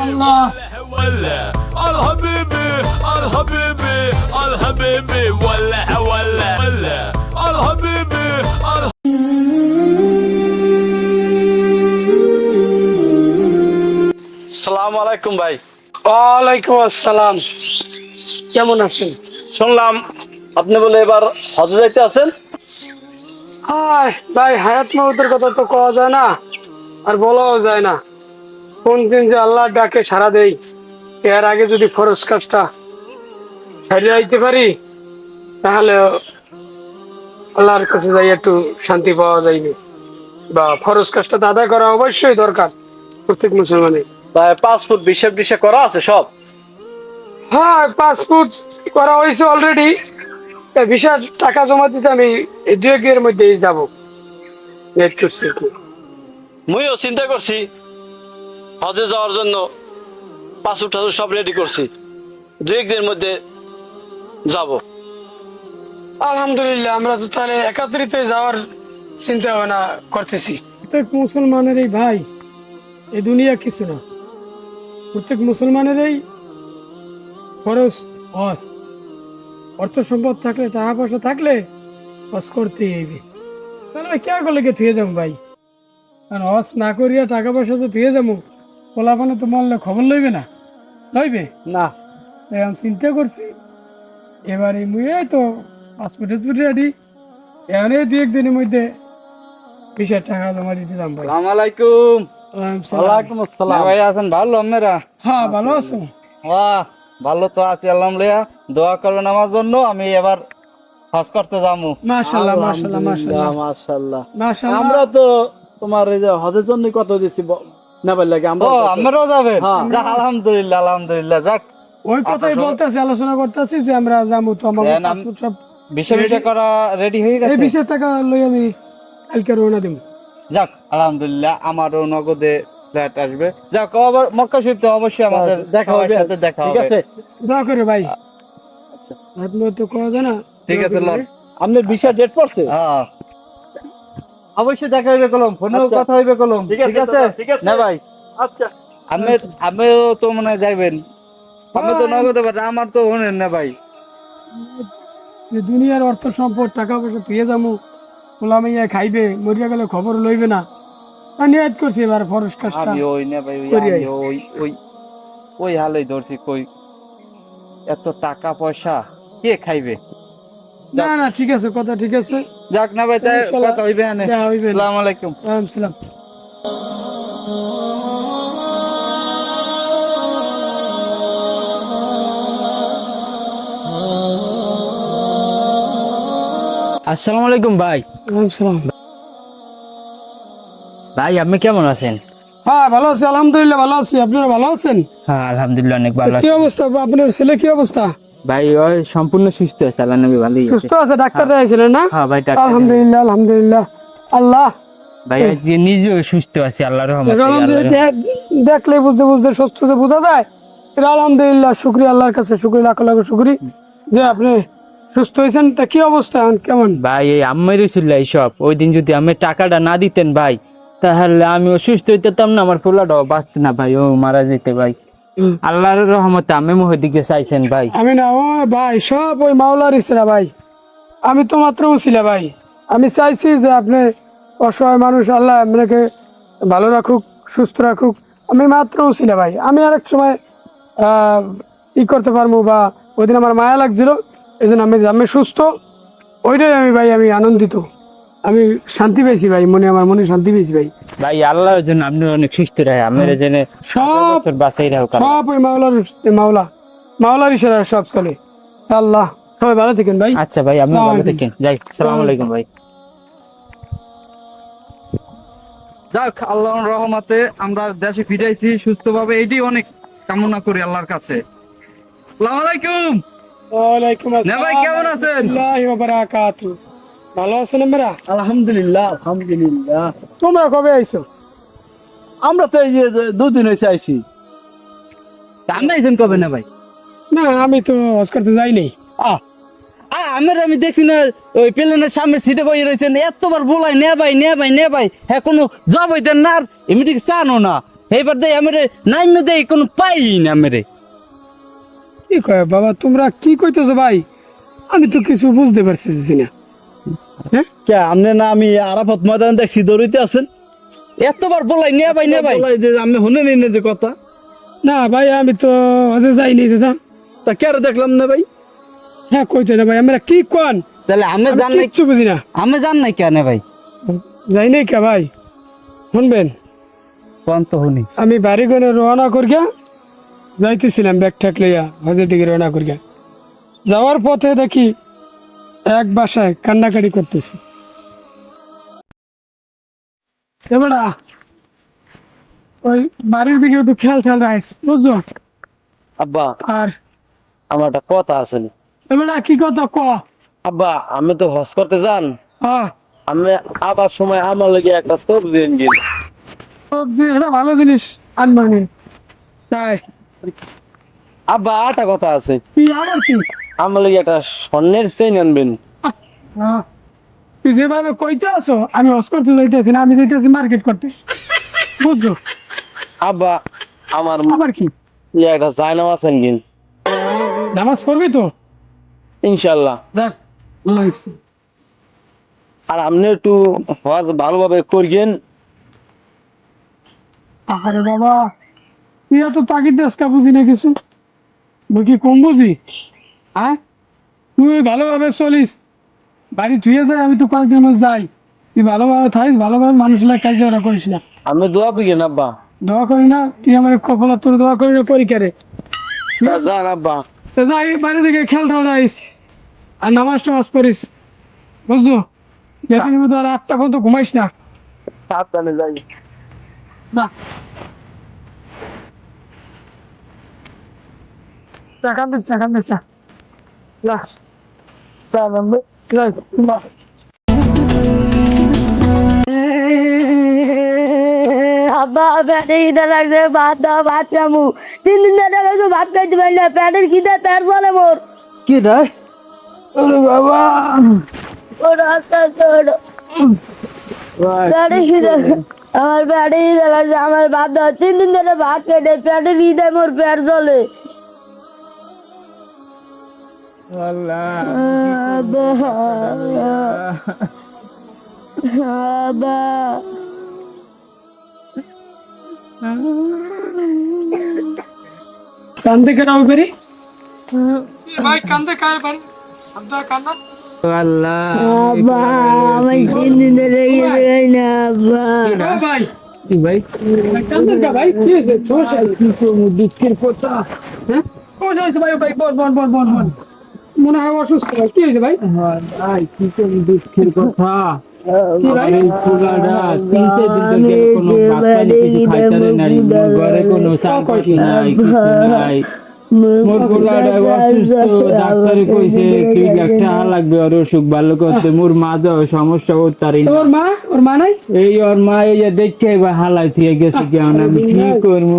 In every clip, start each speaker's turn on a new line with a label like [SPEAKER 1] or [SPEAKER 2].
[SPEAKER 1] Allah. ভাই।
[SPEAKER 2] ওয়ালাইকুম আসসালাম। কেমন আছেন?
[SPEAKER 1] শুনলাম আপনি বলে এবার হজে যাইতে আছেন?
[SPEAKER 2] ভাই হায়াত মাহমুদের কথা তো কওয়া যায় না আর বলাও যায় না। কোন দিন যে আল্লাহ ডাকে সারা দেই এর আগে যদি ফরজ কাজটা সারিয়ে আইতে পারি তাহলে আল্লাহর কাছে যাই একটু শান্তি পাওয়া যাইবে। বা ফরজ কাজটা আদায় করা অবশ্যই দরকার প্রত্যেক মুসলমানের।
[SPEAKER 1] তাই পাসপোর্ট বিশেপ ডিশে করা আছে সব?
[SPEAKER 2] হ্যাঁ পাসপোর্ট করা হয়েছে অলরেডি বিশাল টাকা জমা দিতে আমি দু এক দিনের মধ্যেই যাব। ওয়েট করছি
[SPEAKER 1] মুইও চিন্তা করছি হজে যাওয়ার জন্য পাসপোর্ট টাসপোর্ট সব রেডি করছি। দু একদিনের মধ্যে যাব।
[SPEAKER 2] আলহামদুলিল্লাহ আমরা তো তাহলে একাত্রিত যাওয়ার চিন্তা ভাবনা করতেছি। প্রত্যেক মুসলমানের এই ভাই এই দুনিয়া কিছু না। প্রত্যেক মুসলমানের এই খরচ হস অর্থ সম্পদ থাকলে টাকা পয়সা থাকলে হস করতেই হইবে। তাহলে কে করলে কে থুয়ে যাব ভাই? আর হস না করিয়া টাকা পয়সা তো থুয়ে যাব। পোলাপানে তো মরলে খবর লইবে না? লইবে?
[SPEAKER 1] না।
[SPEAKER 2] তাই আমি চিন্তা করছি এবারে এই তো পাসপোর্ট টাসপোর্ট রেডি এখানে দু একদিনের মধ্যে বিশ টাকা জমা দিতে দাম ভাই।
[SPEAKER 3] সালাম আলাইকুম।
[SPEAKER 2] ওয়ালাইকুম
[SPEAKER 1] আসসালাম।
[SPEAKER 3] ভাই আছেন ভালো আপনারা?
[SPEAKER 2] হ্যাঁ ভালো আছো।
[SPEAKER 3] বাহ ভালো তো আছি আলহামদুলিল্লাহ। দোয়া করবেন আমার জন্য আমি এবার হজ করতে যাব
[SPEAKER 1] মাশাআল্লাহ
[SPEAKER 2] মাশাল্লাহ
[SPEAKER 1] আমরা তো তোমার এই যে হজের জন্য কত দিছি নেবার লাগে আমরা
[SPEAKER 3] ও আপনারাও যাবেন?
[SPEAKER 1] হ্যাঁ।
[SPEAKER 3] আলহামদুলিল্লাহ আলহামদুলিল্লাহ যাক।
[SPEAKER 2] ওই কথাই বলতেছি আলোচনা করতেছি যে আমরা যাব তো
[SPEAKER 3] হ্যাঁ,
[SPEAKER 2] সব
[SPEAKER 3] বিষয় বিষয় করা রেডি হয়ে গেছে?
[SPEAKER 2] বিশ হাজার টাকা লই আমি কালকে রওনা দিব।
[SPEAKER 3] যাক আলহামদুলিল্লাহ আমারও নগদে ফ্ল্যাট আসবে। যাক আবার মক্কা শরীফতে অবশ্যই আমাদের
[SPEAKER 1] দেখা হবে।
[SPEAKER 3] সাথে দেখা
[SPEAKER 1] ঠিক আছে।
[SPEAKER 2] দোয়া করে ভাই।
[SPEAKER 1] আচ্ছা।
[SPEAKER 2] আপনি তো যায় না?
[SPEAKER 3] ঠিক আছে লন।
[SPEAKER 2] ভাই।
[SPEAKER 1] আপনার বিশা ডেট পড়ছে?
[SPEAKER 3] হ্যাঁ। অবশ্যই দেখা হইবে কলম ফোনেও
[SPEAKER 1] আচ্ছা।
[SPEAKER 3] কথা হইবে কলম
[SPEAKER 1] ঠিক আছে।
[SPEAKER 3] না ভাই।
[SPEAKER 1] আচ্ছা।
[SPEAKER 3] আমি আমিও তো মনে হয় যাইবেন। আমি তো। নগদে আমার তো হনেন না ভাই।
[SPEAKER 2] দুনিয়ার অর্থ সম্পদ টাকা পয়সা তুই যাব পোলামাইয়া খাইবে মরিয়া গেলে খবর লইবে না। আমি নিয়াদ করছি এবার ফরস কাজটা।
[SPEAKER 3] আমি ওই না ভাই ওই ওই ওই ওই হালেই ধরছি কই এত টাকা পয়সা কে খাইবে?
[SPEAKER 2] না না ঠিক আছে কথা ঠিক আছে।
[SPEAKER 3] যাক না ভাই তাই কথা হইবে
[SPEAKER 2] না।
[SPEAKER 3] আসসালামু আলাইকুম।
[SPEAKER 2] ওয়ালাইকুম সালাম।
[SPEAKER 4] আসসালামু আলাইকুম ভাই। ভাই আপনি কেমন আছেন?
[SPEAKER 2] হ্যাঁ ভালো আছি আলহামদুলিল্লাহ ভালো আছি। আপনারা ভালো আছেন?
[SPEAKER 4] হ্যাঁ আলহামদুলিল্লাহ অনেক ভালো
[SPEAKER 2] কি অবস্থা? আপনার ছেলে কি অবস্থা?
[SPEAKER 4] ভাই ওই সম্পূর্ণ সুস্থ আছে আল্লাহ নবী ভালোই
[SPEAKER 2] সুস্থ আছে ডাক্তার দেখাইছিলেন না?
[SPEAKER 4] হ্যাঁ ভাই ডাক্তার
[SPEAKER 2] আলহামদুলিল্লাহ আলহামদুলিল্লাহ। আল্লাহ।
[SPEAKER 4] ভাই আজকে নিজেও সুস্থ আছি আল্লাহর রহমতে
[SPEAKER 2] দেখলে বুঝতে বুঝতে সুস্থতে বোঝা যায়। আলহামদুলিল্লাহ শুক্রিয়া আল্লাহর কাছে শুক্রিয়া লাখ লাখ শুক্রি। যে আপনি সুস্থ হয়েছেন তা কি অবস্থা এখন কেমন?
[SPEAKER 4] ভাই এই আম্মাইরও ছিল এইসব ওই দিন যদি আমি টাকাটা না দিতেন ভাই তাহলে আমি অসুস্থ হইতেতাম না আমার পোলাটাও বাঁচত না ভাই ও মারা যেতে ভাই। আল্লাহর রহমতে আমি মোহের দিকে চাইছেন ভাই।
[SPEAKER 2] আমি না ও ভাই সব ওই মাওলার ইসরা ভাই। আমি তো মাত্র উছিলা ভাই। আমি চাইছি যে আপনি অসহায় মানুষ আল্লাহ আপনাকে ভালো রাখুক সুস্থ রাখুক। আমি মাত্র উছিলা ভাই। আমি আরেক সময় আহ, ই করতে পারব বা ওই দিন আমার মায়া লাগছিল এই জন্য আমি আমি সুস্থ। ওইটাই আমি ভাই আমি আনন্দিত। আমি শান্তি পেয়েছি ভাই মনে আমার মনে শান্তি পেয়েছি ভাই।
[SPEAKER 4] ভাই আল্লাহর জন্য আপনি অনেক সুস্থ রাখে আমার জেনে
[SPEAKER 2] সব
[SPEAKER 4] বছর বাঁচাই রাখুক
[SPEAKER 2] সব ওই মাওলার মাওলা। মাওলার ইশারা সব চলে। আল্লাহ সবাই ভালো থাকেন ভাই।
[SPEAKER 4] আচ্ছা ভাই আপনি ভালো থাকেন। যাই সালাম আলাইকুম ভাই।
[SPEAKER 3] যাক আল্লাহর রহমতে আমরা দেশে ফিরাইছি সুস্থভাবে। এটি অনেক কামনা করি আল্লাহর কাছে। আসসালামু আলাইকুম।
[SPEAKER 2] ওয়ালাইকুম
[SPEAKER 3] না ভাই, কেমন আছেন?
[SPEAKER 2] আল্লাহি ওয়া বারাকাতু ভালো আছেন আমরা
[SPEAKER 1] আলহামদুলিল্লাহ আলহামদুলিল্লাহ।
[SPEAKER 2] তোমরা কবে আইছো?
[SPEAKER 1] আমরা তো এই যে দুদিন হয়েছে আইছি।
[SPEAKER 4] আপনি আইছেন কবে না ভাই?
[SPEAKER 2] না আমি তো হজ করতে যাইনি।
[SPEAKER 4] আ আমার আমি দেখছি না ওই প্লেনের সামনে সিটে বই রয়েছেন এতবার বলাই নে ভাই নে ভাই নে ভাই। হ্যাঁ কোনো জব হইতেন না আর এমনি চানো না। এইবার দেই আমারে নাই মে দেই কোনো পাই না মেরে
[SPEAKER 2] কি কয় বাবা তোমরা কি কইতেছো ভাই? আমি তো কিছু বুঝতে পারছি না।
[SPEAKER 1] কে আমনে না আমি আরাফত ময়দান দেখছি দৌড়িতে আছেন?
[SPEAKER 4] এতবার বলাই নে ভাই নে ভাই।
[SPEAKER 1] বলাই যে আমি শুনে নিন যে কথা?
[SPEAKER 2] না ভাই আমি তো হজে যাইনি দাদা।
[SPEAKER 1] তা কে দেখলাম না ভাই?
[SPEAKER 2] হ্যাঁ কইতে না ভাই আমরা কি কোন
[SPEAKER 4] তাহলে আমি জান নাই
[SPEAKER 2] কিচ্ছু বুঝি না।
[SPEAKER 4] আমি জান নাই কেন ভাই।
[SPEAKER 2] যাই নাই কে ভাই? শুনবেন?
[SPEAKER 4] কোন তো শুনি।
[SPEAKER 2] আমি বাড়ি গনে রওনা করিয়া যাইতেছিলাম ব্যাগ ঠ্যাক লইয়া হজের দিকে রওনা করিয়া। যাওয়ার পথে দেখি এক বাসায় কান্নাকাটি করতেছি। এবারা ওই বাড়ির দিকে একটু খেয়াল খেয়াল রাইস বুঝছ?
[SPEAKER 1] আব্বা
[SPEAKER 2] আর
[SPEAKER 1] আমার একটা কথা আছে
[SPEAKER 2] এবারা কি কথা ক?
[SPEAKER 1] আব্বা আমি তো হজ করতে যান।
[SPEAKER 2] হ্যাঁ।
[SPEAKER 1] আমি আবার সময় আমার লাগে একটা সবজি এনে
[SPEAKER 2] সবজি এটা ভালো জিনিস আনবানি। তাই।
[SPEAKER 1] আব্বা আটা কথা আছে।
[SPEAKER 2] কি আবার কি?
[SPEAKER 1] আমার লাগে একটা স্বর্ণের চেইন আনবেন।
[SPEAKER 2] তুই যেভাবে কইতে আছো আমি হস করতে যাইতেছি না আমি যাইতেছি মার্কেট করতে। বুঝছ?
[SPEAKER 1] আব্বা আমার
[SPEAKER 2] আবার কি?
[SPEAKER 1] ইয়ে একটা জায়নাম আছেন কিন
[SPEAKER 2] নামাজ পড়বি তো?
[SPEAKER 1] ইনশাল্লাহ
[SPEAKER 2] যাক
[SPEAKER 1] আর আপনি একটু হজ ভালোভাবে করিয়েন
[SPEAKER 2] আরে বাবা তুই এত তাগিদ দেশ কা বুঝি না কিছু। কি কম বুঝি? হ্যাঁ তুই ভালোভাবে চলিস। বাড়ি ধুয়ে যায় আমি তো কয়েকদিন যাই। তুই ভালোভাবে থাকিস ভালোভাবে মানুষের কাজ ওরা করিস না।
[SPEAKER 1] আমি দোয়া করিয়েন আব্বা।
[SPEAKER 2] দোয়া করি না তুই আমার কপাল তোর দোয়া করি না করি কেরে
[SPEAKER 1] যান আব্বা।
[SPEAKER 2] যাই বাড়ি থেকে খেল ঠাল আইস। আর নামাজ টামাজ পড়িস। বুঝছ? যেখানে মতো আর আটটা পর্যন্ত ঘুমাইস না।
[SPEAKER 1] সাবধানে যাই।
[SPEAKER 2] না চা না। চা নামবে না।
[SPEAKER 5] আব্বা পেটে খিদে লাগছে ভাত দাও ভাত খামু। তিন দিন ধরে কিন্তু ভাত খাইতে পারি না পেটের খিদে পেট চলে মোর।
[SPEAKER 1] কি রে ওরে বাবা
[SPEAKER 5] ওর পেটে খিদে আমার পেটে খিদে লাগছে আমার ভাত দাও। তিন দিন ধরে ভাত খেটে পেটের খিদে মোর পেট চলে আব্বা,
[SPEAKER 2] কান্দে কেন হবে পারি ভাই কান্দে কায় পারি আব্দা কান্না
[SPEAKER 4] আল্লাহ
[SPEAKER 5] আব্বা আমি তিন দিন ধরে খাই না আব্বা
[SPEAKER 2] ও ভাই
[SPEAKER 4] ভাই
[SPEAKER 2] কান্দে কা ভাই কি হয়েছে? সমস্যা কি করব দুঃখের কথা হ্যাঁ হয়েছে? ভাই ভাই বল বল বল বল বল। মনে হয় অসুস্থ। কি হয়েছে ভাই?
[SPEAKER 4] ভাই কি দুঃখের কথা।
[SPEAKER 2] কি ভাই?
[SPEAKER 4] এই চুলাটা তিন চার দিন ধরে কোনো ভাত পানি কিছু খাইতারে নাই মোর ঘরে কোনো চাল নাই কিছু নাই। মোর পোলাটা অসুস্থ ডাক্তারে কইছে দুই লাখ টাকা লাগবে ওর অসুখ ভালো করতে? মোর মা তো সমস্যা ওর তারি এই ওর মা এই যে দেখে হালাই থেকে গেছে কেমন আমি কি করব?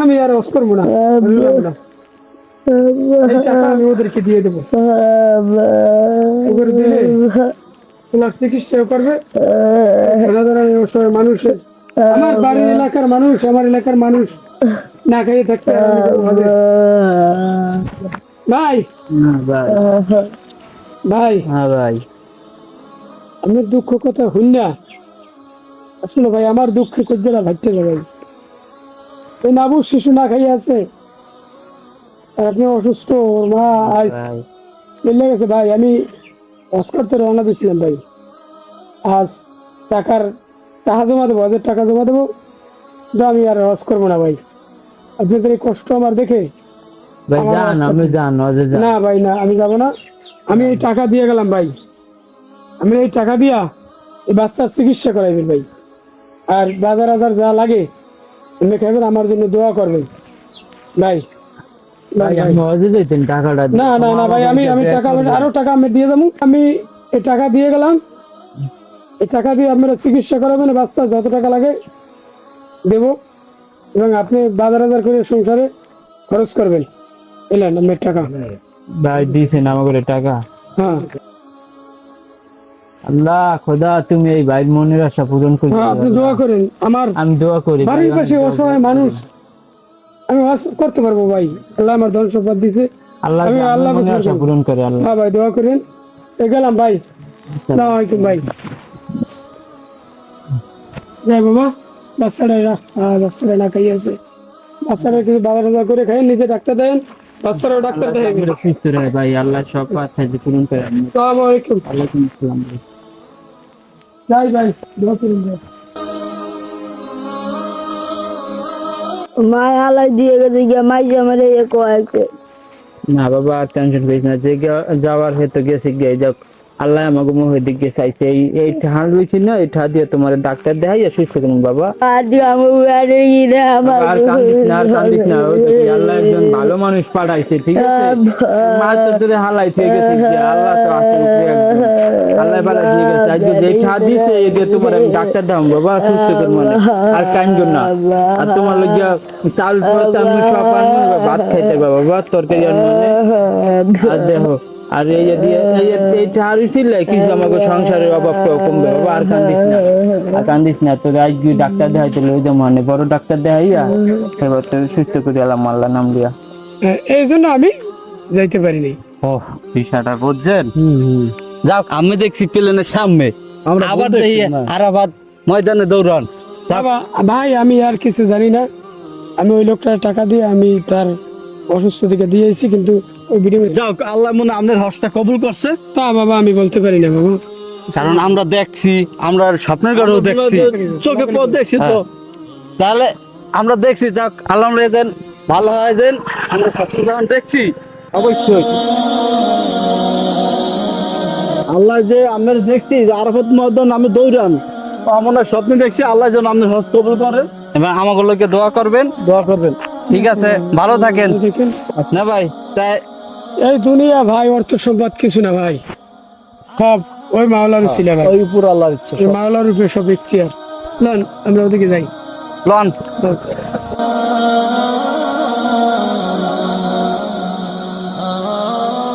[SPEAKER 2] আমি আর অস করব না আমি যাব না। এই টাকা আমি ওদেরকে দিয়ে দেবো ওদের দিলে ওনার চিকিৎসাও করবে। সাধারণ অসহায় মানুষের আমার বাড়ির এলাকার মানুষ আমার এলাকার মানুষ না খাইয়ে থাকতে। ভাই।
[SPEAKER 4] ভাই।
[SPEAKER 2] ভাই।
[SPEAKER 4] হ্যাঁ ভাই।
[SPEAKER 2] আমার দুঃখ কথা হইন না। আসলে ভাই আমার দুঃখে কজ্জারা ভাবতে যাবে। ভাই এই নাবু শিশু না খাইয়ে আছে। আর আপনি অসুস্থ মা আজ গেছে ভাই। আমি অস্কারতে রওনা দিয়েছিলাম ভাই। আজ টাকার টাকা জমা দেবো হাজার টাকা জমা দেবো। তো আমি আর হজ করব না ভাই। আপনাদের এই কষ্ট আমার দেখে না ভাই না আমি যাব না। আমি এই টাকা দিয়ে গেলাম ভাই। আমি এই টাকা দিয়া এই বাচ্চার চিকিৎসা করাইবেন ভাই। আর বাজার আজার যা লাগে আমার জন্য দোয়া করবেন। ভাই না না না ভাই আমি আমি টাকা আরও টাকা আমি দিয়ে দেবো। আমি এই টাকা দিয়ে গেলাম। এই টাকা দিয়ে আপনারা চিকিৎসা করাবেন বাচ্চা যত টাকা লাগে দেব। এবং আপনি বাজার বাজার করে সংসারে খরচ করবেন। এলেন আপনার টাকা।
[SPEAKER 4] ভাই দিয়েছেন আমাকে টাকা।
[SPEAKER 2] হ্যাঁ।
[SPEAKER 4] আল্লাহ খোদা তুমি এই ভাইয়ের মনের আশা পূরণ করে
[SPEAKER 2] হ্যাঁ আপনি দোয়া করেন। আমার
[SPEAKER 4] আমি দোয়া করি।
[SPEAKER 2] বাড়ির পাশে অসহায় মানুষ। আমি ওয়াজ করতে পারব ভাই। আল্লাহ আমার ধন সম্পদ দিছে।
[SPEAKER 4] আল্লাহ
[SPEAKER 2] আমি।
[SPEAKER 4] পূরণ করে আল্লাহ।
[SPEAKER 2] হ্যাঁ ভাই দোয়া করেন। এ গেলাম ভাই। আলাইকুম ভাই। যাই বাবা বাচ্চাটা বাচ্চাটা না খাই আছে। বাচ্চাটা কিছু বাজার করে খাই নিজে ডাক্তার দেন। বাচ্চারাও ডাক্তার দেয়
[SPEAKER 4] সুস্থ রহে ভাই আল্লাহ সব কথা পূরণ করে।
[SPEAKER 2] আলাইকুম।
[SPEAKER 4] আসসালাম
[SPEAKER 2] যাই ভাই দোয়া করুন ভাই।
[SPEAKER 5] মায় আলাই দিয়ে গেছে গিয়ে মাই আমার এ কয়েছে
[SPEAKER 4] না বাবা আর টেনশন করিস না যে গে- যাওয়ার হয়তো গেছে গিয়ে যাক আল্লাহ আমাকে মুখের দিকে চাইছে। এই এই ঠান রয়েছে না এই ঠা দিয়ে তোমার ডাক্তার দেখাই সুস্থ করুন বাবা।
[SPEAKER 5] আর
[SPEAKER 4] আর কান্দিস না আর কান্দিস না। আল্লাহ একজন ভালো মানুষ পাঠাইছে ঠিক আছে? মা তো তোরে হালাই থেকে গেছে আল্লাহ তো আল্লাহ পালা দিয়ে গেছে। আজকে যে ঠা দিছে এই দিয়ে তোমার আমি ডাক্তার দাম বাবা সুস্থ করব মানে। আর কান্দো না। আর তোমার চাল ভাত সব ভাত খাইতে বাবা তরকারি আর আর দেখো আর এই যে দিয়ে এই ছিল কিছু আমাকে সংসারের অভাবটাও কমবে বাবা আর কান্দিস না। আর কান্দিস না তোর আজকে ডাক্তার দেখাইতে লই যে মানে বড় ডাক্তার দেখাইয়া এবার তোর সুস্থ করে এলাম আল্লাহ নাম দিয়া
[SPEAKER 2] এই জন্য আমি যাইতে পারিনি।
[SPEAKER 3] ও বিষয়টা বুঝছেন? যাক আমি দেখছি প্লেনের সামনে। আবার দেখি আরাবাদ ময়দানে দৌড়ান।
[SPEAKER 2] ভাই আমি আর কিছু জানি না। আমি ওই লোকটার টাকা দিয়ে আমি তার অসুস্থ থেকে দিয়েছি কিন্তু
[SPEAKER 3] যাক আল্লাহ মনে আপনার হসটা কবুল করছে।
[SPEAKER 2] তা বাবা আমি বলতে পারি না বাবা।
[SPEAKER 3] কারণ আমরা দেখছি আমরা স্বপ্নের ঘরেও দেখছি। চোখে পথ দেখছি তো। তাহলে আমরা দেখছি যাক আল্লাহ দেন ভালো হয় দেন আমরা স্বপ্ন যখন দেখছি। অবশ্যই। আল্লাহ যে আমরা দেখছি আরাফত ময়দান আমি দৌড়ান। আমরা স্বপ্নে দেখছি আল্লাহ যেন আপনার হজ কবুল করেন এবার আমাকে দোয়া করবেন। দোয়া করবেন। ঠিক আছে ভালো থাকেন। না ভাই তাই
[SPEAKER 2] এই দুনিয়া ভাই অর্থ সম্পদ কিছু না ভাই। সব ওই মাওলার ছিল ভাই।
[SPEAKER 3] ওই উপর আল্লাহর ইচ্ছা
[SPEAKER 2] মাওলার উপরে সব ইখতিয়ার। লন আমরা ওদিকে যাই।
[SPEAKER 3] লন।